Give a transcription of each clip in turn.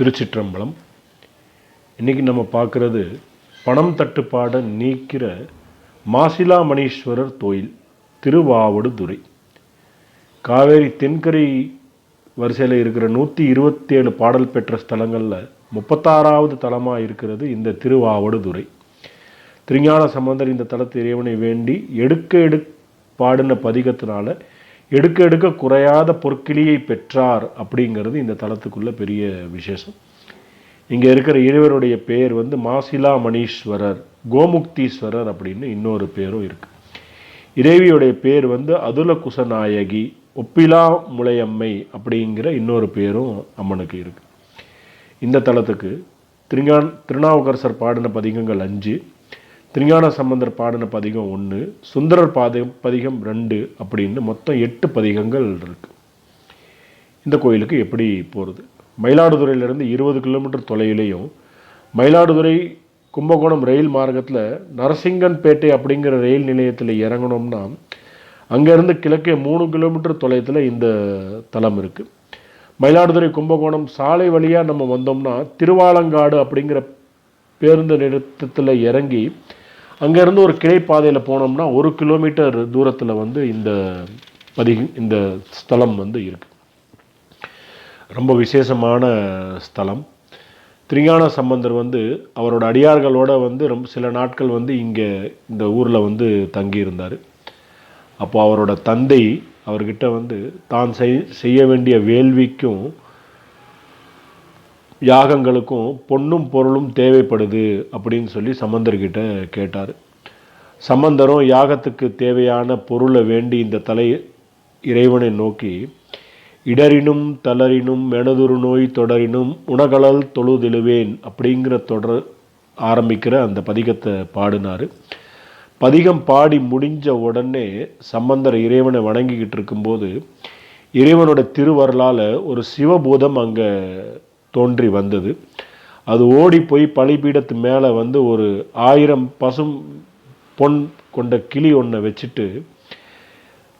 திருச்சிற்றம்பலம். இன்றைக்கி நம்ம பார்க்குறது பணம் தட்டுப்பாடை நீக்கிற மாசிலாமணீஸ்வரர் கோயில் திருவாவடுதுறை. காவேரி தென்கரை வரிசையில் இருக்கிற நூற்றி இருபத்தேழு பாடல் பெற்ற ஸ்தலங்களில் முப்பத்தாறாவது தலமாக இருக்கிறது இந்த திருவாவடுதுறை. திருஞான சம்பந்தர் இந்த தலத்து இறைவனை வேண்டி எடுக்க எடு பாடின பதிகத்தினால எடுக்க எடுக்க குறையாத பொற்கிளியை பெற்றார் அப்படிங்கிறது இந்த தலத்துக்குள்ள பெரிய விசேஷம். இங்கே இருக்கிற இறைவருடைய பெயர் வந்து மாசிலா மணீஸ்வரர் கோமுக்தீஸ்வரர் அப்படின்னு இன்னொரு பேரும் இருக்குது இறைவியுடைய பேர் வந்து அதுல குசநாயகி ஒப்பிலா முளையம்மை அப்படிங்கிற இன்னொரு பேரும் அம்மனுக்கு இருக்குது இந்த தலத்துக்கு திருஞான் திருநாவுக்கரசர் பாடின பதிகங்கள் அஞ்சு. திருஞான சம்பந்தர் பாடின பதிகம் ஒன்று சுந்தரர் பாத பதிகம் ரெண்டு அப்படின்னு மொத்தம் எட்டு பதிகங்கள் இருக்கு. இந்த கோயிலுக்கு எப்படி போகிறது மயிலாடுதுறையிலேருந்து இருபது கிலோமீட்டர் தொலைவிலையும் மயிலாடுதுறை கும்பகோணம் ரயில் மார்க்கத்தில் நரசிங்கன்பேட்டை அப்படிங்கிற ரயில் நிலையத்தில் இறங்கணும்னா அங்கேருந்து கிழக்கே மூணு கிலோமீட்டர் தொலைத்தில் இந்த தலம் இருக்குது மயிலாடுதுறை கும்பகோணம் சாலை வழியாக நம்ம வந்தோம்னா திருவாலங்காடு அப்படிங்கிற பேருந்து நிறுத்தத்தில் இறங்கி அங்கேருந்து ஒரு கிளைப்பாதையில் போனோம்னா ஒரு கிலோமீட்டர் தூரத்தில் வந்து இந்த பதி இந்த ஸ்தலம் வந்து இருக்குது ரொம்ப விசேஷமான ஸ்தலம். திருஞான சம்பந்தர் வந்து அவரோட அடியார்களோட வந்து ரொம்ப சில நாட்கள் வந்து இங்கே இந்த ஊரில் வந்து தங்கியிருந்தார். அப்போது அவரோட தந்தை அவர்கிட்ட வந்து தான் செய் செய்ய வேண்டிய வேள்விக்கும் யாகங்களுக்கும் பொன்னும் பொருளும் தேவைப்படுது அப்படின்னு சொல்லி சம்பந்தர்கிட்ட கேட்டார். சம்பந்தரும் யாகத்துக்கு தேவையான பொருளை வேண்டி இந்த தலை இறைவனை நோக்கி இடரினும் தளரினும் மெனதுரு நோய் தொடரினும் உணகலல் தொழுதெழுவேன் அப்படிங்கிற தொடர் ஆரம்பிக்கிற அந்த பதிகத்தை பாடினார். பதிகம் பாடி முடிஞ்ச உடனே சம்பந்தர் இறைவனை வணங்கிக்கிட்டு இருக்கும்போது இறைவனோட திருவரலால் ஒரு சிவபூதம் அங்கே தோன்றி வந்தது. அது ஓடி போய் பலிபீடத்து மேலே வந்து ஒரு ஆயிரம் பசும் பொன் கொண்ட கிளி ஒன்றை வச்சுட்டு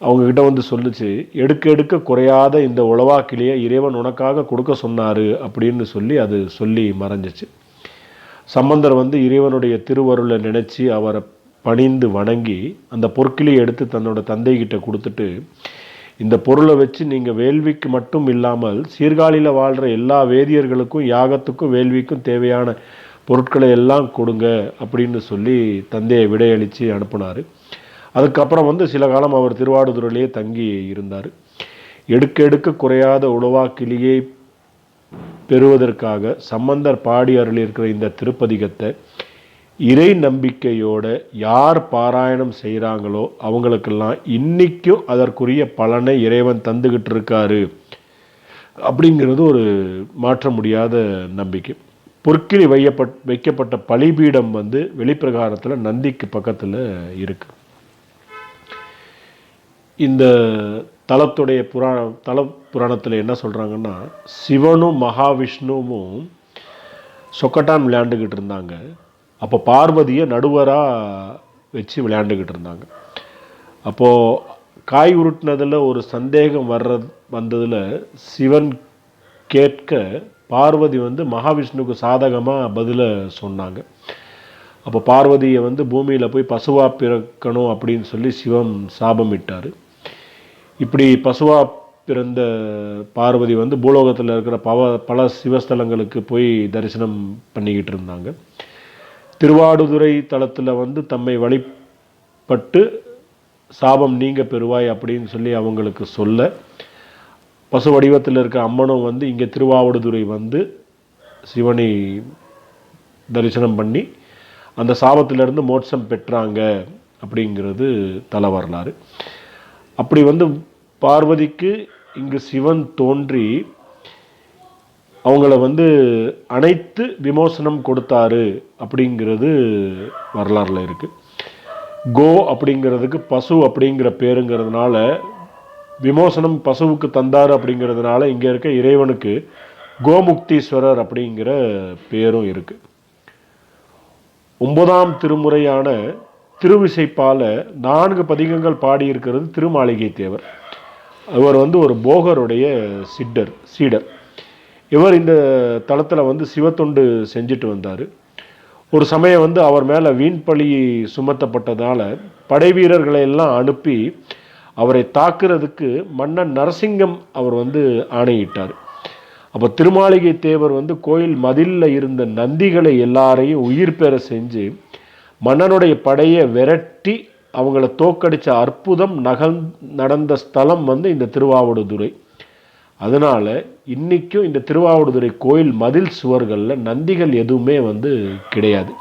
அவங்கக்கிட்ட வந்து சொல்லுச்சு எடுக்க எடுக்க குறையாத இந்த உழவா கிளியை இறைவன் உனக்காக கொடுக்க சொன்னார் அப்படின்னு சொல்லி அது சொல்லி மறைஞ்சிச்சு. சம்பந்தர் வந்து இறைவனுடைய திருவருளை நினச்சி அவரை பணிந்து வணங்கி அந்த பொற்கிளியை எடுத்து தன்னோட தந்தைகிட்ட கொடுத்துட்டு இந்த பொருளை வச்சு நீங்கள் வேள்விக்கு மட்டும் இல்லாமல் சீர்காழியில் வாழ்கிற எல்லா வேதியர்களுக்கும் யாகத்துக்கும் வேள்விக்கும் தேவையான பொருட்களை எல்லாம் கொடுங்க அப்படின்னு சொல்லி தந்தையை விடையளித்து அனுப்புனார். அதுக்கப்புறம் வந்து சில காலம் அவர் திருவாடுதுறையிலேயே தங்கி இருந்தார். எடுக்க எடுக்க குறையாத உழவா கிளியை பெறுவதற்காக சம்பந்தர் பாடி அருளியிருக்கிற இந்த திருப்பதிகத்தை இறை நம்பிக்கையோட யார் பாராயணம் செய்கிறாங்களோ அவங்களுக்கெல்லாம் இன்றைக்கும் அதற்குரிய பலனை இறைவன் தந்துக்கிட்டு இருக்காரு. அப்படிங்கிறது ஒரு மாற்ற முடியாத நம்பிக்கை. பொற்கிளி வையப்பட் வைக்கப்பட்ட பலிபீடம் வந்து வெளிப்பிரகாரத்தில் நந்திக்கு பக்கத்தில் இருக்கு. இந்த தலத்துடைய புராண தல புராணத்தில் என்ன சொல்கிறாங்கன்னா சிவனும் மகாவிஷ்ணுவும் சொக்கட்டான் விளையாண்டுக்கிட்டு இருந்தாங்க. அப்போ பார்வதியை நடுவராக வச்சு விளையாண்டுக்கிட்டு இருந்தாங்க. அப்போது காய் உருட்டினதில் ஒரு சந்தேகம் வர்ற வந்ததில் சிவன் கேட்க பார்வதி வந்து மகாவிஷ்ணுவுக்கு சாதகமாக பதிலை சொன்னாங்க. அப்போ பார்வதியை வந்து பூமியில் போய் பசுவாக பிறக்கணும் அப்படின்னு சொல்லி சிவன் சாபமிட்டார் இப்படி பசுவாக பிறந்த பார்வதி வந்து பூலோகத்தில் இருக்கிற பவ பல சிவஸ்தலங்களுக்கு போய் தரிசனம் பண்ணிக்கிட்டு இருந்தாங்க. திருவாடுதுறை தளத்தில் வந்து தம்மை வழிபட்டு சாபம் நீங்க பெறுவாய் அப்படின்னு சொல்லி அவங்களுக்கு சொல்ல பசு வடிவத்தில் இருக்க அம்மனும் வந்து இங்கே திருவாவடுதுறை வந்து சிவனை தரிசனம் பண்ணி அந்த சாபத்திலிருந்து மோட்சம் பெற்றாங்க அப்படிங்கிறது தல வரலாறு. அப்படி வந்து பார்வதிக்கு இங்கு சிவன் தோன்றி அவங்கள வந்து அனைத்து விமோசனம் கொடுத்தாரு அப்படிங்கிறது வரலாறுல இருக்கு. கோ அப்படிங்கிறதுக்கு பசு அப்படிங்கிற பேருங்கிறதுனால விமோசனம் பசுவுக்கு தந்தார் அப்படிங்கிறதுனால இங்கே இருக்க இறைவனுக்கு கோமுக்தீஸ்வரர் அப்படிங்கிற பேரும் இருக்கு. ஒன்பதாம் திருமுறையான திருவிசைப்பால நான்கு பதிகங்கள் பாடியிருக்கிறது திருமாளிகை தேவர் அவர் வந்து ஒரு போகருடைய சிட்டர் சீடர். இவர் இந்த தளத்தில் வந்து சிவத்தொண்டு செஞ்சுட்டு வந்தார். ஒரு சமயம் வந்து அவர் மேலே வீண் பழி சுமத்தப்பட்டதால் படை வீரர்களை எல்லாம் அனுப்பி அவரை தாக்குறதுக்கு மன்னன் நரசிங்கம் அவர் வந்து ஆணையிட்டார். அப்போ திருமாளிகை தேவர் வந்து கோயில் மதிலில் இருந்த நந்திகளை எல்லாரையும் உயிர் பெற செஞ்சு மன்னனுடைய படையை விரட்டி அவங்கள தோக்கடித்த அற்புதம் நகல் நடந்த ஸ்தலம் வந்து இந்த திருவாவடுதுறை. அதனால் இன்றைக்கும் இந்த திருவாவடுதுறை கோயில் மதில் சுவர்களில் நந்திகள் எதுவுமே வந்து கிடையாது.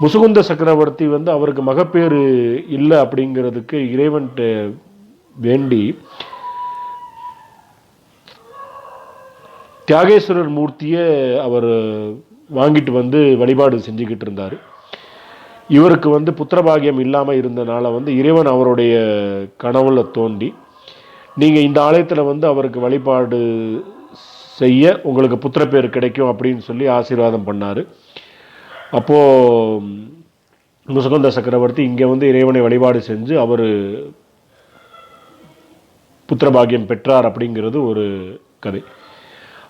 முசுகுந்த சக்கரவர்த்தி வந்து அவருக்கு மகப்பேறு இல்லை அப்படிங்கிறதுக்கு இறைவன்ட்டு வேண்டி தியாகேஸ்வரர் மூர்த்தியை அவர் வாங்கிட்டு வந்து வழிபாடு செஞ்சுக்கிட்டு இருந்தார். இவருக்கு வந்து புத்திரபாகியம் இல்லாமல் இருந்தனால வந்து இறைவன் அவருடைய கனவுல தோண்டி நீங்கள் இந்த ஆலயத்தில் வந்து அவருக்கு வழிபாடு செய்ய உங்களுக்கு புத்திரப்பேர் கிடைக்கும் அப்படின்னு சொல்லி ஆசீர்வாதம் பண்ணார். அப்போது முசுகந்த சக்கரவர்த்தி இங்கே வந்து இறைவனை வழிபாடு செஞ்சு அவர் புத்திரபாகியம் பெற்றார் அப்படிங்கிறது ஒரு கதை.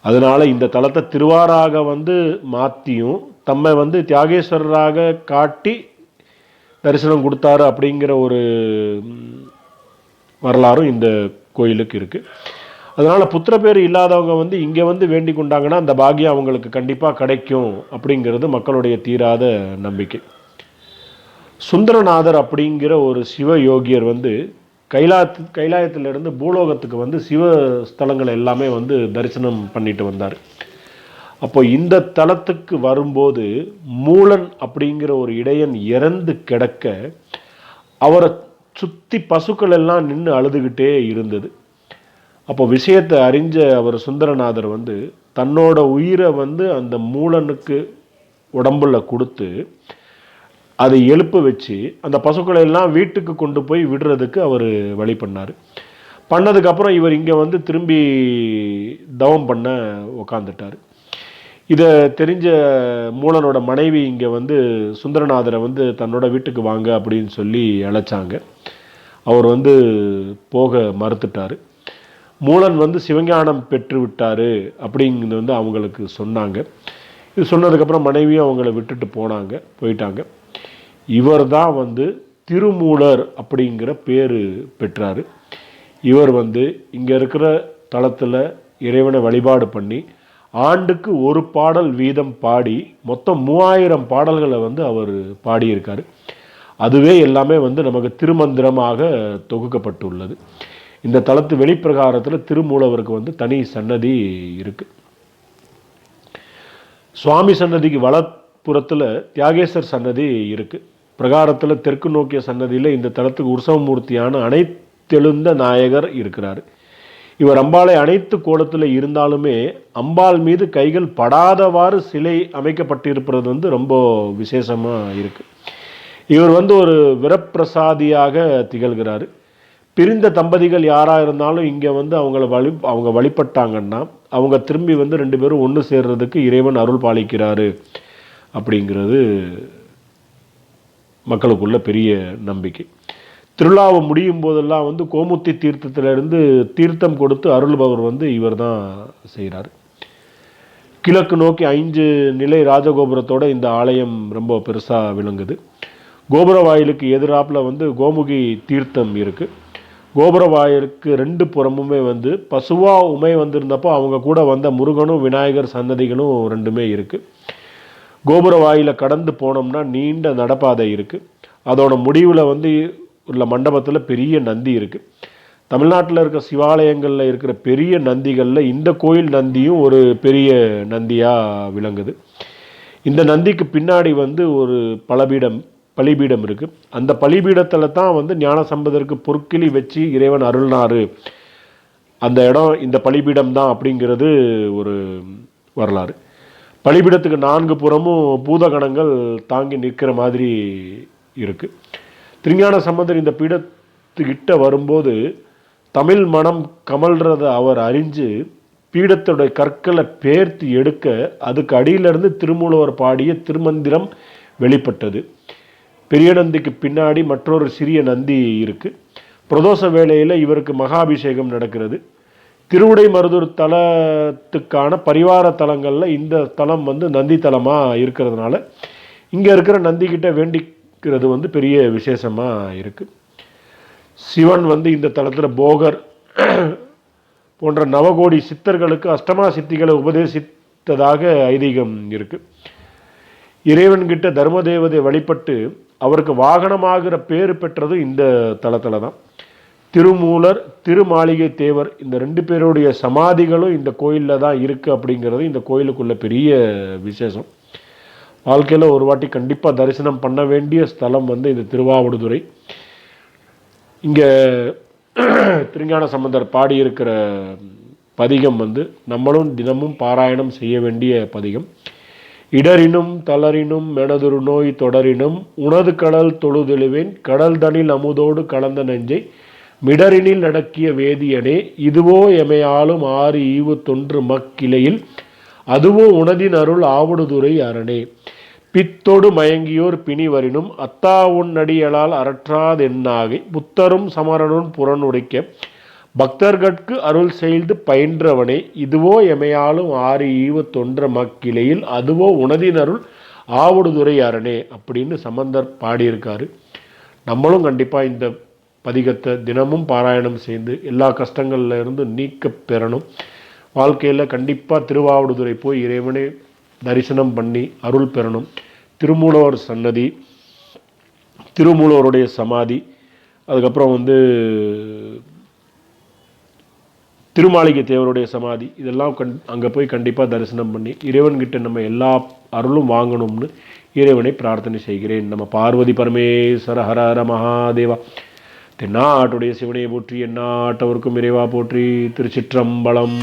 அதனால் இந்த தலத்தை திருவாராக வந்து மாற்றியும் தம்மை வந்து தியாகேஸ்வரராக காட்டி தரிசனம் கொடுத்தாரு அப்படிங்கிற ஒரு வரலாறும் இந்த கோயிலுக்கு இருக்குது அதனால் புத்திர பேர் இல்லாதவங்க வந்து இங்கே வந்து வேண்டி கொண்டாங்கன்னா அந்த பாகியம் அவங்களுக்கு கண்டிப்பாக கிடைக்கும் அப்படிங்கிறது மக்களுடைய தீராத நம்பிக்கை. சுந்தரநாதர் அப்படிங்கிற ஒரு சிவ யோகியர் வந்து கைலாத்து கைலாயத்திலிருந்து பூலோகத்துக்கு வந்து சிவ ஸ்தலங்கள் எல்லாமே வந்து தரிசனம் பண்ணிட்டு வந்தார். அப்போ இந்த தலத்துக்கு வரும்போது மூலன் அப்படிங்கிற ஒரு இடையன் இறந்து கிடக்க அவரை சுற்றி பசுக்கள் எல்லாம் நின்று அழுதுகிட்டே இருந்தது. அப்போ விஷயத்தை அறிஞ்ச அவர் சுந்தரநாதர் வந்து தன்னோட உயிரை வந்து அந்த மூலனுக்கு உடம்புல கொடுத்து அதை எழுப்ப வச்சு அந்த பசுக்களை எல்லாம் வீட்டுக்கு கொண்டு போய் விடுறதுக்கு அவர் வழி பண்ணார். பண்ணதுக்கப்புறம் இவர் இங்கே வந்து திரும்பி தவம் பண்ண உக்காந்துட்டார். இதை தெரிஞ்ச மூலனோட மனைவி இங்கே வந்து சுந்தரநாதரை வந்து தன்னோட வீட்டுக்கு வாங்க அப்படின்னு சொல்லி அழைச்சாங்க. அவர் வந்து போக மறுத்துட்டார். மூலன் வந்து சிவஞானம் பெற்று விட்டார் அப்படிங்கிறது வந்து அவங்களுக்கு சொன்னாங்க. இது சொன்னதுக்கப்புறம் மனைவியும் அவங்கள விட்டுட்டு போனாங்க போயிட்டாங்க. இவர் தான் வந்து திருமூலர் அப்படிங்கிற பேர் பெற்றார். இவர் வந்து இங்கே இருக்கிற தளத்தில் இறைவனை வழிபாடு பண்ணி ஆண்டுக்கு ஒரு பாடல் வீதம் பாடி மொத்தம் மூவாயிரம் பாடல்களை வந்து அவர் பாடியிருக்கார். அதுவே எல்லாமே வந்து நமக்கு திருமந்திரமாக தொகுக்கப்பட்டுள்ளது. இந்த தளத்து வெளிப்பிரகாரத்தில் திருமூலவருக்கு வந்து தனி சன்னதி இருக்குது சுவாமி சன்னதிக்கு வலப்புறத்தில் தியாகேஸ்வர் சன்னதி இருக்குது பிரகாரத்தில் தெற்கு நோக்கிய சன்னதியில் இந்த தளத்துக்கு உற்சவமூர்த்தியான அனைத்தெழுந்த நாயகர் இருக்கிறார். இவர் அம்பாளை அனைத்து கோலத்தில் இருந்தாலுமே அம்பாள் மீது கைகள் படாதவாறு சிலை அமைக்கப்பட்டிருப்பது வந்து ரொம்ப விசேஷமாக இருக்குது இவர் வந்து ஒரு விரப்பிரசாதியாக திகழ்கிறார். பிரிந்த தம்பதிகள் யாராக இருந்தாலும் இங்கே வந்து அவங்கள வழி அவங்க வழிபட்டாங்கன்னா அவங்க திரும்பி வந்து ரெண்டு பேரும் ஒன்று சேர்றதுக்கு இறைவன் அருள் பாலிக்கிறாரு அப்படிங்கிறது மக்களுக்குள்ள பெரிய நம்பிக்கை. திருவிழாவை முடியும் போதெல்லாம் வந்து கோமுத்தி தீர்த்தத்திலிருந்து தீர்த்தம் கொடுத்து அருள்பவர் வந்து இவர் தான் செய்கிறார் கிழக்கு நோக்கி ஐந்து நிலை ராஜகோபுரத்தோட இந்த ஆலயம் ரொம்ப பெருசாக விளங்குது. கோபுர வாயிலுக்கு எதிராப்பில் வந்து கோமுகி தீர்த்தம் இருக்குது கோபுர வாயிலுக்கு ரெண்டு புறமுமே வந்து பசுவா உமை வந்திருந்தப்போ அவங்க கூட வந்த முருகனும் விநாயகர் சன்னதிகளும் ரெண்டுமே இருக்குது கோபுர வாயிலை கடந்து போனோம்னா நீண்ட நடப்பாதை இருக்குது அதோட முடிவில் வந்து உள்ள மண்டபத்தில் பெரிய நந்தி இருக்குது தமிழ்நாட்டில் இருக்கிற சிவாலயங்களில் இருக்கிற பெரிய நந்திகளில் இந்த கோயில் நந்தியும் ஒரு பெரிய நந்தியாக விளங்குது. இந்த நந்திக்கு பின்னாடி வந்து ஒரு பலபீடம் பலிபீடம் இருக்குது அந்த பலிபீடத்தில் தான் வந்து ஞானசம்பதருக்கு பொற்கிளி வச்சு இறைவன் அருள்னாரு. அந்த இடம் இந்த பலிபீடம் தான் அப்படிங்கிறது ஒரு வரலாறு. பலிபீடத்துக்கு நான்கு புறமும் பூதகணங்கள் தாங்கி நிற்கிற மாதிரி இருக்குது திருஞான சம்பந்தர் இந்த பீடத்துக்கிட்ட வரும்போது தமிழ் மனம் கமல்றத அவர் அறிஞ்சு பீடத்துடைய கற்களை பேர்த்து எடுக்க அதுக்கு அடியிலிருந்து திருமூலவர் பாடிய திருமந்திரம் வெளிப்பட்டது. பெரிய நந்திக்கு பின்னாடி மற்றொரு சிறிய நந்தி இருக்குது பிரதோஷ வேளையில் இவருக்கு மகாபிஷேகம் நடக்கிறது. திருவுடை மருதூர் தலத்துக்கான பரிவார தலங்களில் இந்த தலம் வந்து நந்தி தலமாக இருக்கிறதுனால இங்கே இருக்கிற நந்திக்கிட்ட இருக்கிறது வந்து பெரிய விசேஷமாக இருக்குது சிவன் வந்து இந்த தளத்தில் போகர் போன்ற நவகோடி சித்தர்களுக்கு அஷ்டமா சித்திகளை உபதேசித்ததாக ஐதீகம் இருக்குது இறைவன்கிட்ட தர்மதேவதை வழிபட்டு அவருக்கு வாகனமாகிற பேர் பெற்றது இந்த தளத்தில் தான். திருமூலர் திருமாளிகை தேவர் இந்த ரெண்டு பேருடைய சமாதிகளும் இந்த கோயிலில் தான் இருக்குது அப்படிங்கிறது இந்த கோயிலுக்குள்ள பெரிய விசேஷம். வாழ்க்கையில் ஒரு வாட்டி கண்டிப்பாக தரிசனம் பண்ண வேண்டிய ஸ்தலம் வந்து இந்த திருவாவடுதுறை. இங்கே திருஞான சம்பந்தர் பாடியிருக்கிற பதிகம் வந்து நம்மளும் தினமும் பாராயணம் செய்ய வேண்டிய பதிகம். இடரினும் தளரினும் மெனதுரு நோய் தொடரினும் உனது கடல் தொழுதெழுவேன் கடல் தனில் அமுதோடு கலந்த நெஞ்சை மிடரினில் நடக்கிய வேதியனே இதுவோ எமையாலும் ஆறு ஈவு தொன்று மக்கிளையில் அதுவும் உனதின் அருள் ஆவடுதுறை அரணே. பித்தொடு மயங்கியோர் பிணிவரினும் அத்தா உன் அடியலால் அரற்றாதென்னாகை புத்தரும் சமரனும் புறனுடைக்க. பக்தர்கட்கு அருள் செய்து பயின்றவனே. இதுவோ எமையாலும் ஆறு ஈவ தொன்ற மக்கிளையில் அதுவோ உனதின் அருள் ஆவடுதுறை அரணே அப்படின்னு சம்பந்தர் பாடியிருக்காரு. நம்மளும் கண்டிப்பாக இந்த பதிகத்தை தினமும் பாராயணம் செய்து எல்லா கஷ்டங்கள்ல இருந்து நீக்க பெறணும். வாழ்க்கையில் கண்டிப்பாக திருவாவடுதுறை போய் இறைவனை தரிசனம் பண்ணி அருள் பெறணும். திருமூலவர் சன்னதி திருமூலவருடைய சமாதி அதுக்கப்புறம் வந்து திருமாளிகை தேவருடைய சமாதி இதெல்லாம் கண் அங்கே போய் கண்டிப்பாக தரிசனம் பண்ணி இறைவன்கிட்ட நம்ம எல்லா அருளும் வாங்கணும்னு இறைவனை பிரார்த்தனை செய்கிறேன். நம்ம பார்வதி பரமேஸ்வர ஹர ஹர மகாதேவா. தென்னாட்டுடைய சிவனையை போற்றி எந்நாட்டவருக்கும் இறைவா போற்றி திருச்சிற்றம்பலம்.